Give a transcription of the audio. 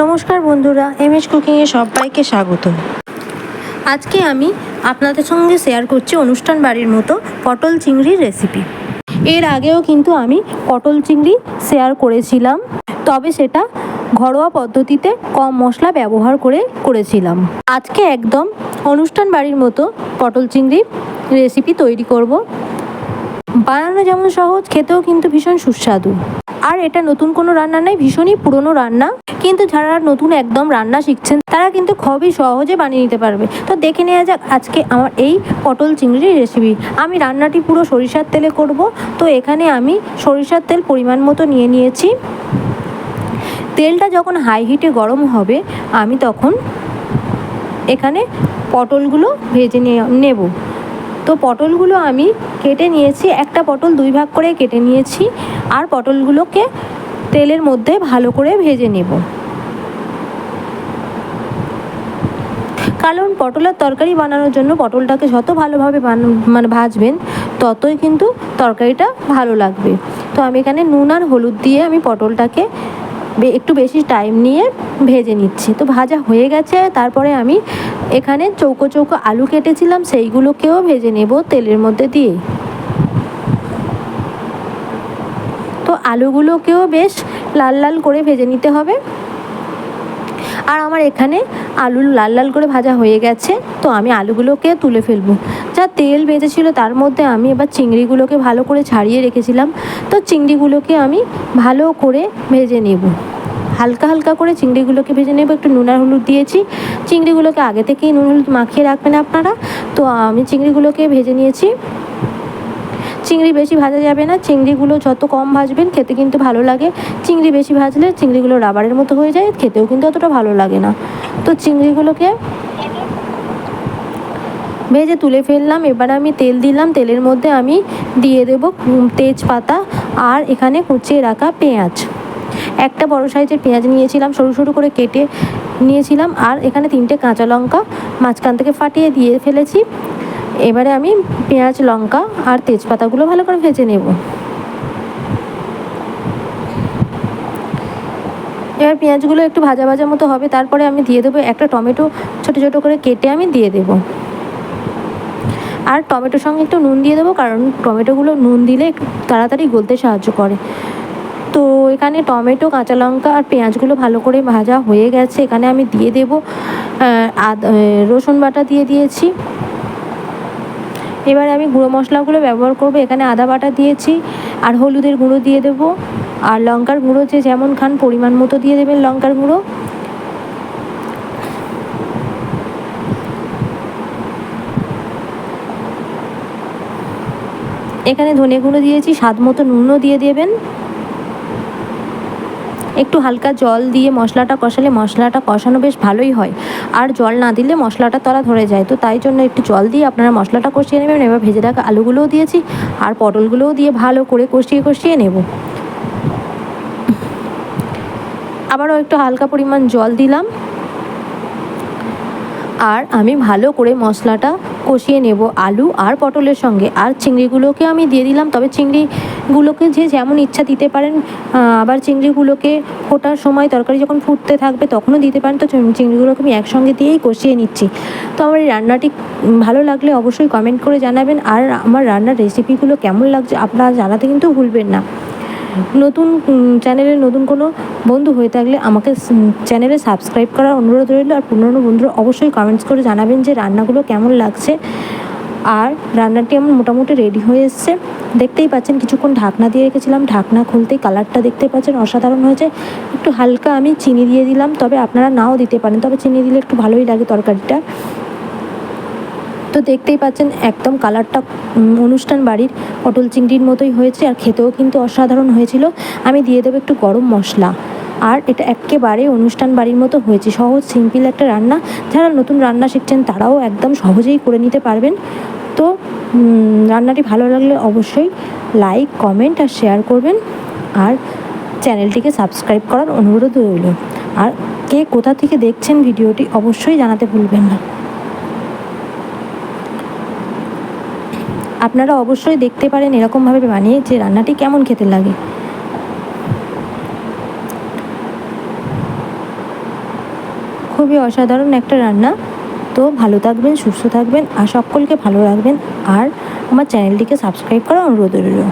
নমস্কার বন্ধুরা M S কুকিংয়ে সবাইকে স্বাগত। আজকে আমি আপনাদের সঙ্গে শেয়ার করছি অনুষ্ঠান বাড়ির মতো পটল চিংড়ির রেসিপি এর আগেও কিন্তু আমি পটল চিংড়ি শেয়ার করেছিলাম, তবে সেটা ঘরোয়া পদ্ধতিতে কম মশলা ব্যবহার করে করেছিলাম। আজকে একদম অনুষ্ঠান বাড়ির মতো পটল চিংড়ির রেসিপি তৈরি করব। বানানো যেমন সহজ, খেতেও কিন্তু ভীষণ সুস্বাদু। আর এটা নতুন কোনো রান্না নয়, ভীষণই পুরনো রান্না। কিন্তু যারা নতুন একদম রান্না শিখছেন, তারা কিন্তু খুবই সহজে বানিয়ে নিতে পারবে। তো দেখে নেওয়া যাক আজকে আমার এই পটল চিংড়ির রেসিপি আমি রান্নাটি পুরো সরিষার তেলে করব। তো এখানে আমি সরিষার তেল পরিমাণ মতো নিয়ে নিয়েছি। তেলটা যখন হাই হিটে গরম হবে, আমি তখন এখানে পটলগুলো ভেজে নেব। তো পটলগুলো আমি কেটে নিয়েছি। একটা পটল দুই ভাগ করে কেটে নিয়েছি। আর পটলগুলোকে তেলের মধ্যে ভালো করে ভেজে নেব। কারণ পটলের তরকারি বানানোর জন্য পটলটাকে যত ভালোভাবে মানে ভাজবেন, ততই কিন্তু তরকারিটা ভালো লাগবে। তো আমি এখানে নুন আর হলুদ দিয়ে আমি পটলটাকে একটু বেশি টাইম নিয়ে ভেজে নিচ্ছি। তো ভাজা হয়ে গেছে, তারপরে আমি এখানে চৌকো চৌকো আলু কেটেছিলাম, সেইগুলোকেও ভেজে নেব তেলের মধ্যে দিয়ে তো আলুগুলোকেও বেশ লাল লাল করে ভেজে নিতে হবে। আর আমার এখানে আলু লাল লাল করে ভাজা হয়ে গেছে, তো আমি আলুগুলোকে তুলে ফেলব। যা তেল বেঁচেছিলো তার মধ্যে আমি এবার চিংড়িগুলোকে ভালো করে ছাড়িয়ে রেখেছিলাম, তো চিংড়িগুলোকে আমি ভালো করে ভেজে নেব। হালকা হালকা করে চিংড়িগুলোকে ভেজে নেব, একটু নুন আর হলুদ দিয়েছি। চিংড়িগুলোকে আগে থেকেই নুন হলুদ মাখিয়ে রাখবেন আপনারা। তো আমি চিংড়িগুলোকে ভেজে নিয়েছি। চিংড়ি বেশি ভাজা যাবে না। চিংড়িগুলো যত কম ভাজবেন, খেতে কিন্তু ভালো লাগে। চিংড়ি বেশি ভাজলে চিংড়িগুলো রাবারের মতো হয়ে যায়, খেতেও কিন্তু অতটা ভালো লাগে না। তো চিংড়িগুলোকে ভেজে তুলে ফেললাম। এবার আমি তেল দিলাম। তেলের মধ্যে আমি দিয়ে দেবো তেজপাতা আর এখানে কুচিয়ে রাখা পেঁয়াজ। একটা বড় সাইজের পেঁয়াজ নিয়েছিলাম, সরু সরু করে কেটে নিয়েছিলাম। আর এখানে তিনটে কাঁচা লঙ্কা মাঝখান থেকে ফাটিয়ে দিয়ে ফেলেছি। এবারে আমি পেঁয়াজ, লঙ্কা আর তেজপাতাগুলো ভালো করে ভেজে নেব। এবার পেঁয়াজগুলো একটু ভাজা ভাজা মতো হবে, তারপরে আমি দিয়ে দেবো একটা টমেটো ছোটো ছোটো করে কেটে আমি দিয়ে দেব। আর টমেটোর সঙ্গে একটু নুন দিয়ে দেবো, কারণ টমেটোগুলো নুন দিলে তাড়াতাড়ি গলতে সাহায্য করে। তো এখানে টমেটো, কাঁচা লঙ্কা আর পেঁয়াজগুলো ভালো করে ভাজা হয়ে গেছে। এখানে আমি দিয়ে দেবো আদা রসুন বাটা দিয়ে দিয়েছি। এবার আমি গুঁড়ো মশলাগুলো ব্যবহার করব। এখানে আদা বাটা দিয়েছি, আর হলুদের গুঁড়ো দিয়ে দেব, আর লঙ্কার গুঁড়ো যে যেমন খান পরিমাণ মতো দিয়ে দেবেন লঙ্কার গুঁড়ো। এখানে ধনে গুঁড়ো দিয়েছি, স্বাদ মতো নুনও দিয়ে দেবেন। একটু হালকা জল দিয়ে মশলাটা কষালে মশলাটা কষানো বেশ ভালোই হয়। আর জল না দিলে মশলাটা তলা ধরে যায়। তো তাই জন্য একটু জল দিয়ে আপনারা মশলাটা কষিয়ে নেবেন। এবার ভেজে রাখা আলুগুলোও দিয়েছি। আর পটলগুলোও দিয়ে ভালো করে কষিয়ে কষিয়ে নেব। আবারও একটু হালকা পরিমাণ জল দিলাম। আর আমি ভালো করে মশলাটা কষিয়ে নেব আলু আর পটলের সঙ্গে। আর চিংড়িগুলোকে আমি দিয়ে দিলাম, তবে চিংড়িগুলোকে যে যেমন ইচ্ছা দিতে পারেন আবার চিংড়িগুলোকে ফোটার সময় তরকারি যখন ফুটতে থাকবে তখনও দিতে পারেন। তো চিংড়িগুলোকে আমি একসঙ্গে দিয়েই কষিয়ে নিচ্ছি। তো আমার এই রান্নাটি ভালো লাগলে অবশ্যই কমেন্ট করে জানাবেন। আর আমার রান্নার রেসিপিগুলো কেমন লাগছে আপনারা জানাতে কিন্তু ভুলবেন না। নতুন চ্যানেলে নতুন কোনো বন্ধু হয়ে থাকলে আমাকে চ্যানেলে সাবস্ক্রাইব করার অনুরোধ রইল। আর পুরনো বন্ধুরা অবশ্যই কমেন্টস করে জানাবেন যে রান্নাগুলো কেমন লাগছে। আর রান্নাটি আমার মোটামুটি রেডি হয়ে এসছে। দেখতেই পাচ্ছেন কিছুক্ষণ ঢাকনা দিয়ে রেখেছিলাম। ঢাকনা খুলতেই কালারটা দেখতে পাচ্ছেন। অসাধারণ হয়েছে। একটু হালকা আমি চিনি দিয়ে দিলাম। তবে আপনারা নাও দিতে পারেন। তবে চিনি দিলে একটু ভালোই লাগে তরকারিটা। তো দেখতেই পাচ্ছেন, একদম কালারটা অনুষ্ঠান বাড়ির পটল চিংড়ির মতোই হয়েছে আর খেতেও কিন্তু অসাধারণ হয়েছিল। আমি দিয়ে দেবো একটু গরম মশলা। আর এটা একেবারে অনুষ্ঠান বাড়ির মতো হয়েছে, সহজ, সিম্পল একটা রান্না। যারা নতুন রান্না শিখছেন, তারাও একদম সহজেই করে নিতে পারবেন। তো রান্নাটি ভালো লাগলে অবশ্যই লাইক, কমেন্ট আর শেয়ার করবেন। আর চ্যানেলটিকে সাবস্ক্রাইব করার অনুরোধ রইল। আর কে কোথা থেকে দেখছেন ভিডিওটি, অবশ্যই জানাতে ভুলবেন না। আপনারা অবশ্যই দেখতে পারেন এরকমভাবে বানিয়ে যে রান্নাটি কেমন খেতে লাগে। খুবই অসাধারণ একটা রান্না। তো ভালো থাকবেন, সুস্থ থাকবেন, আর সকলকে ভালো রাখবেন। আর আমার চ্যানেলটিকে সাবস্ক্রাইব করার অনুরোধ রইল।